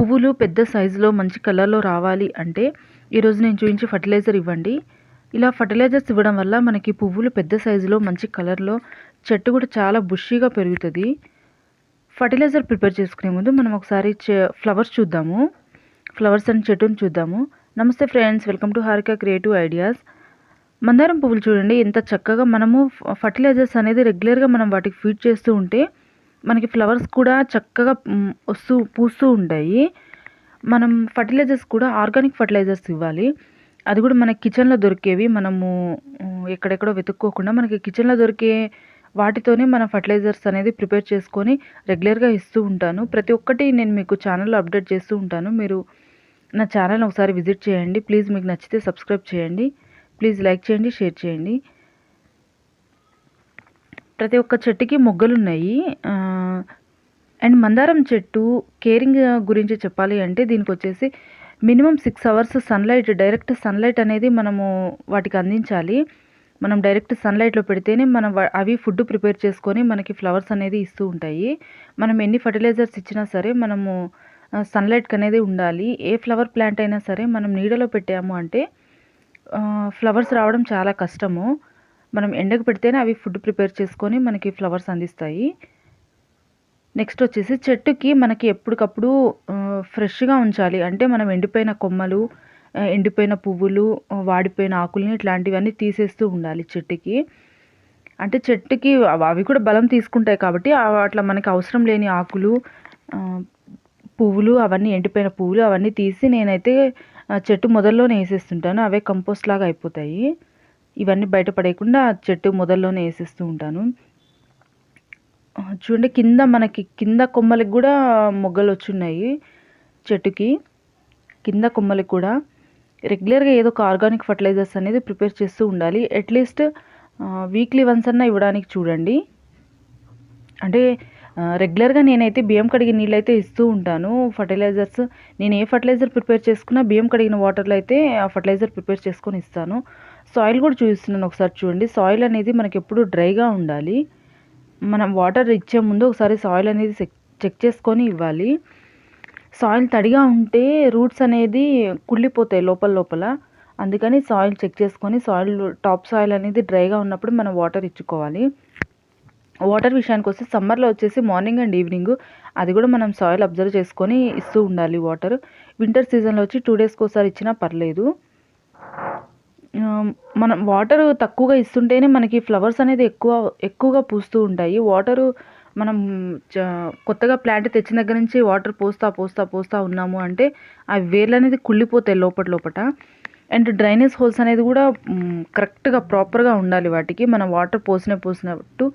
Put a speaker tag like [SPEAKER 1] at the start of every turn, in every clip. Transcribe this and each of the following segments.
[SPEAKER 1] పువ్వులు పెద్ద సైజులో మంచి కలర్లో రావాలి అంటే ఈరోజు నేను చూపించే ఫర్టిలైజర్ ఇవ్వండి. ఇలా ఫర్టిలైజర్స్ ఇవ్వడం వల్ల మనకి పువ్వులు పెద్ద సైజులో మంచి కలర్లో చెట్టు కూడా చాలా బుషీగా పెరుగుతుంది. ఫర్టిలైజర్ ప్రిపేర్ చేసుకునే ముందు మనం ఒకసారి ఫ్లవర్స్ చూద్దాము. ఫ్లవర్స్ అండ్ చెట్టుని చూద్దాము. నమస్తే friends welcome to Harika creative ideas. మందారం పువ్వులు చూడండి ఎంత చక్కగా మనము ఫర్టిలైజర్స్ అనేది రెగ్యులర్గా మనం వాటికి ఫీడ్ చేస్తూ ఉంటే మనకి ఫ్లవర్స్ కూడా చక్కగా వస్తూ పూస్తూ ఉంటాయి. మనం ఫర్టిలైజర్స్ కూడా ఆర్గానిక్ ఫర్టిలైజర్స్ ఇవ్వాలి. అది కూడా మనకి కిచెన్లో దొరికేవి. మనము ఎక్కడెక్కడో వెతుక్కోకుండా మనకి కిచెన్లో దొరికే వాటితోనే మన ఫర్టిలైజర్స్ అనేది ప్రిపేర్ చేసుకొని రెగ్యులర్గా ఇస్తూ ఉంటాను. ప్రతి ఒక్కటి నేను మీకు ఛానల్లో అప్డేట్ చేస్తూ ఉంటాను. మీరు నా ఛానల్ ఒకసారి విజిట్ చేయండి. ప్లీజ్ మీకు నచ్చితే సబ్స్క్రైబ్ చేయండి. ప్లీజ్ లైక్ చేయండి షేర్ చేయండి. ప్రతి ఒక్క చెట్టుకి మొగ్గలు ఉన్నాయి అండ్ మందారం చెట్టు కేరింగ్ గురించి చెప్పాలి అంటే దీనికి వచ్చేసి minimum six hours sunlight direct sunlight అనేది మనము వాటికి అందించాలి. మనం డైరెక్ట్ సన్లైట్లో పెడితేనే మనం అవి ఫుడ్ ప్రిపేర్ చేసుకొని మనకి ఫ్లవర్స్ అనేది ఇస్తూ ఉంటాయి. మనం ఎన్ని ఫర్టిలైజర్స్ ఇచ్చినా సరే మనము సన్లైట్కి అనేది ఉండాలి. ఏ ఫ్లవర్ ప్లాంట్ అయినా సరే మనం నీడలో పెట్టాము అంటే ఫ్లవర్స్ రావడం చాలా కష్టము. మనం ఎండకు పెడితేనే అవి ఫుడ్ ప్రిపేర్ చేసుకొని మనకి ఫ్లవర్స్ అందిస్తాయి. నెక్స్ట్ వచ్చేసి చెట్టుకి మనకి ఎప్పటికప్పుడు ఫ్రెష్గా ఉంచాలి. అంటే మనం ఎండిపోయిన కొమ్మలు ఎండిపోయిన పువ్వులు వాడిపోయిన ఆకుల్ని ఇట్లాంటివన్నీ తీసేస్తూ ఉండాలి చెట్టుకి. అంటే చెట్టుకి అవి కూడా బలం తీసుకుంటాయి కాబట్టి అట్లా మనకి అవసరం లేని ఆకులు పువ్వులు అవన్నీ ఎండిపోయిన పువ్వులు అవన్నీ తీసి నేనైతే చెట్టు మొదల్లోనే వేసేస్తుంటాను. అవే కంపోస్ట్ లాగా అయిపోతాయి. ఇవన్నీ బయటపడేయకుండా చెట్టు మొదల్లోనే వేసేస్తూ ఉంటాను. చూడండి కింద మనకి కింద కొమ్మలకు కూడా మొగ్గలు వచ్చున్నాయి చెట్టుకి. కింద కొమ్మలకు కూడా. రెగ్యులర్గా ఏదో ఒక ఆర్గానిక్ ఫర్టిలైజర్స్ అనేది ప్రిపేర్ చేస్తూ ఉండాలి. అట్లీస్ట్ వీక్లీ వన్స్ అన్నా ఇవ్వడానికి చూడండి. అంటే రెగ్యులర్గా నేనైతే బియ్యం కడిగిన నీళ్ళు అయితే ఇస్తూ ఉంటాను. ఫర్టిలైజర్స్ నేను ఏ ఫర్టిలైజర్ ప్రిపేర్ చేసుకున్నా బియ్యం కడిగిన వాటర్లో అయితే ఆ ఫర్టిలైజర్ ప్రిపేర్ చేసుకొని ఇస్తాను. సాయిల్ కూడా చూపిస్తున్నాను ఒకసారి చూడండి. సాయిల్ అనేది మనకి ఎప్పుడు డ్రైగా ఉండాలి. మనం వాటర్ ఇచ్చే ముందు ఒకసారి సాయిల్ అనేది చెక్ చెక్ చేసుకొని ఇవ్వాలి. సాయిల్ తడిగా ఉంటే రూట్స్ అనేది కుళ్ళిపోతాయి లోపల లోపల. అందుకని సాయిల్ చెక్ చేసుకొని సాయిల్ టాప్ సాయిల్ అనేది డ్రైగా ఉన్నప్పుడు మనం వాటర్ ఇచ్చుకోవాలి. వాటర్ విషయానికి వస్తే సమ్మర్లో వచ్చేసి మార్నింగ్ అండ్ ఈవినింగ్ అది కూడా మనం సాయిల్ అబ్జర్వ్ చేసుకొని ఇస్తూ ఉండాలి వాటర్. వింటర్ సీజన్లో వచ్చి టూ డేస్కి ఒకసారి ఇచ్చినా పర్లేదు. మనం వాటర్ తక్కువగా ఇస్తుంటేనే మనకి ఫ్లవర్స్ అనేది ఎక్కువ ఎక్కువగా పూస్తూ ఉంటాయి. వాటరు మనం కొత్తగా ప్లాంట్ తెచ్చిన దగ్గర నుంచి వాటర్ పోస్తా పోస్తా పోస్తా ఉన్నాము అంటే ఆ వేర్లు అనేది కుళ్ళిపోతాయి లోపల లోపట. అండ్ డ్రైనేజ్ హోల్స్ అనేది కూడా కరెక్ట్గా ప్రాపర్గా ఉండాలి వాటికి. మనం వాటర్ పోసిన పోసినట్టు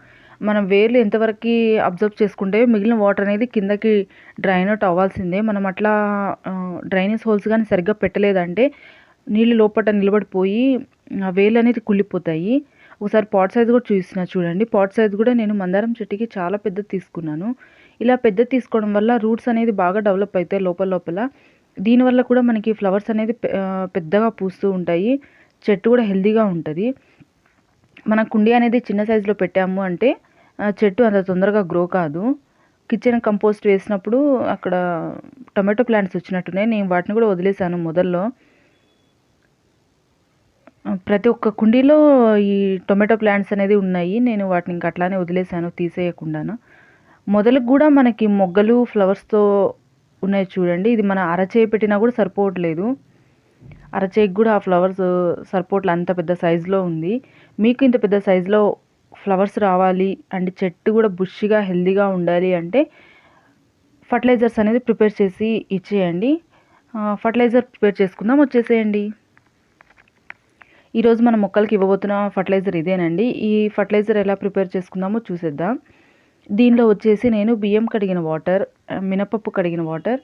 [SPEAKER 1] మనం వేర్లు ఎంతవరకు అబ్జర్వ్ చేసుకుంటే మిగిలిన వాటర్ అనేది కిందకి డ్రైన్ అవుట్ అవ్వాల్సిందే. మనం అట్లా డ్రైనేజ్ హోల్స్ కానీ సరిగ్గా పెట్టలేదంటే నీళ్ళు లోపల నిలబడిపోయి ఆ వేలు అనేది కుళ్ళిపోతాయి. ఒకసారి పాట్ సైజ్ కూడా చూసిన చూడండి. పాట్ సైజ్ కూడా నేను మందారం చెట్టుకి చాలా పెద్దది తీసుకున్నాను. ఇలా పెద్దది తీసుకోవడం వల్ల రూట్స్ అనేది బాగా డెవలప్ అవుతాయి లోపల లోపల. దీనివల్ల కూడా మనకి ఫ్లవర్స్ అనేది పెద్దగా పూస్తూ ఉంటాయి. చెట్టు కూడా హెల్తీగా ఉంటుంది. మన కుండీ అనేది చిన్న సైజులో పెట్టాము అంటే చెట్టు అంత తొందరగా గ్రో కాదు. కిచెన్ కంపోస్ట్ వేసినప్పుడు అక్కడ టొమాటో ప్లాంట్స్ వచ్చినట్టున్నాయి. నేను వాటిని కూడా వదిలేసాను మొదల్లో. ప్రతి ఒక్క కుండీలో ఈ టొమాటో ప్లాంట్స్ అనేది ఉన్నాయి. నేను వాటిని ఇంకా అట్లానే వదిలేసాను తీసేయకుండాను. మొదలకు కూడా మనకి మొగ్గలు ఫ్లవర్స్తో ఉన్నాయి చూడండి. ఇది మన అరచేయి పెట్టినా కూడా సరిపోవట్లేదు. అరచేయికి కూడా ఆ ఫ్లవర్స్ సరిపోవట్లే. అంత పెద్ద సైజులో ఉంది. మీకు ఇంత పెద్ద సైజులో ఫ్లవర్స్ రావాలి అండ్ చెట్టు కూడా బుష్గా హెల్దీగా ఉండాలి అంటే ఫర్టిలైజర్స్ అనేది ప్రిపేర్ చేసి ఇచ్చేయండి. ఫర్టిలైజర్ ప్రిపేర్ చేసుకుందాం వచ్చేసేయండి. ఈరోజు మన మొక్కలకి ఇవ్వబోతున్న ఫర్టిలైజర్ ఇదేనండి. ఈ ఫర్టిలైజర్ ఎలా ప్రిపేర్ చేసుకుందామో చూసేద్దాం. దీనిలో వచ్చేసి నేను బియ్యం కడిగిన వాటర్ మినపప్పు కడిగిన వాటర్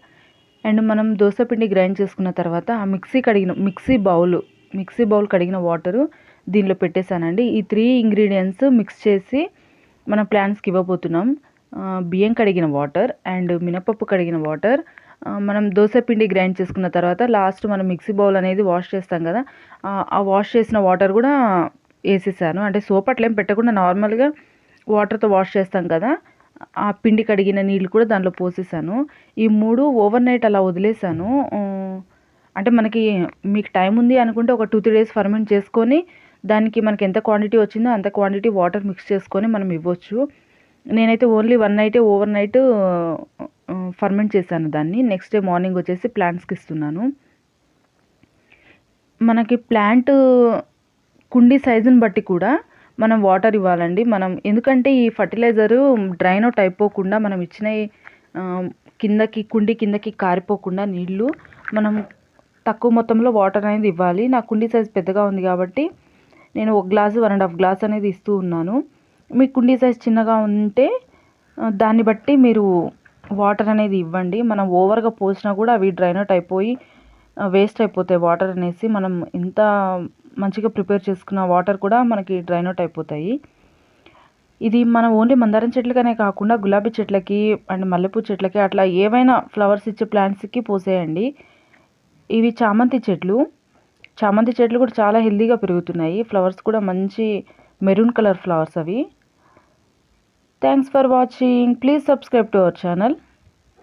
[SPEAKER 1] అండ్ మనం దోసపిండి గ్రైండ్ చేసుకున్న తర్వాత ఆ మిక్సీ కడిగిన మిక్సీ బౌల్ మిక్సీ బౌల్ కడిగిన వాటరు దీనిలో పెట్టేశానండి. ఈ త్రీ ఇంగ్రీడియంట్స్ మిక్స్ చేసి మనం ప్లాంట్స్కి ఇవ్వబోతున్నాం. బియ్యం కడిగిన వాటర్ అండ్ మినపప్పు కడిగిన వాటర్ మనం దోశ పిండి గ్రైండ్ చేసుకున్న తర్వాత లాస్ట్ మనం మిక్సీ బౌల్ అనేది వాష్ చేస్తాం కదా. ఆ, వాష్ చేసిన వాటర్ కూడా వేసేసాను. అంటే సోప్ అట్లేం పెట్టకుండా నార్మల్గా వాటర్తో వాష్ చేస్తాం కదా. ఆ పిండి కడిగిన నీళ్ళు కూడా దాంట్లో పోసేసాను. ఈ మూడు ఓవర్ నైట్ అలా వదిలేసాను. అంటే మనకి మీకు టైం ఉంది అనుకుంటే ఒక టూ త్రీ డేస్ ఫర్మెంట్ చేసుకొని దానికి మనకి ఎంత క్వాంటిటీ వచ్చిందో అంత క్వాంటిటీ వాటర్ మిక్స్ చేసుకొని మనం ఇవ్వచ్చు. నేనైతే ఓన్లీ వన్ నైటే ఓవర్ నైట్ ఫర్మెంట్ చేశాను దాన్ని. నెక్స్ట్ డే మార్నింగ్ వచ్చేసి ప్లాంట్స్కి ఇస్తున్నాను. మనకి ప్లాంట్ కుండీ సైజుని బట్టి కూడా మనం వాటర్ ఇవ్వాలండి. మనం ఎందుకంటే ఈ ఫర్టిలైజరు డ్రైన్ అవుట్ అయిపోకుండా మనం ఇచ్చిన కిందకి కుండి కిందకి కారిపోకుండా నీళ్ళు మనం తక్కువ మొత్తంలో వాటర్ అనేది ఇవ్వాలి. నా కుండీ సైజ్ పెద్దగా ఉంది కాబట్టి నేను ఒక glass one and half glass అనేది ఇస్తూ ఉన్నాను. మీ కుండీ సైజ్ చిన్నగా ఉంటే దాన్ని బట్టి మీరు వాటర్ అనేది ఇవ్వండి. మనం ఓవర్గా పోసినా కూడా అవి డ్రైన్ అవుట్ అయిపోయి వేస్ట్ అయిపోతాయి. వాటర్ అనేసి మనం ఎంత మంచిగా ప్రిపేర్ చేసుకున్న వాటర్ కూడా మనకి డ్రైన్ అవుట్ అయిపోతాయి. ఇది మనం ఓన్లీ మందారం చెట్లకనే కాకుండా గులాబీ చెట్లకి అండ్ మల్లెపూ చెట్లకి అట్లా ఏవైనా ఫ్లవర్స్ ఇచ్చే ప్లాంట్స్కి పోసేయండి. ఇవి చామంతి చెట్లు. చామంతి చెట్లు కూడా చాలా హెల్తీగా పెరుగుతున్నాయి. ఫ్లవర్స్ కూడా మంచి మెరూన్ కలర్ ఫ్లవర్స్ అవి. Thanks for watching please subscribe to our channel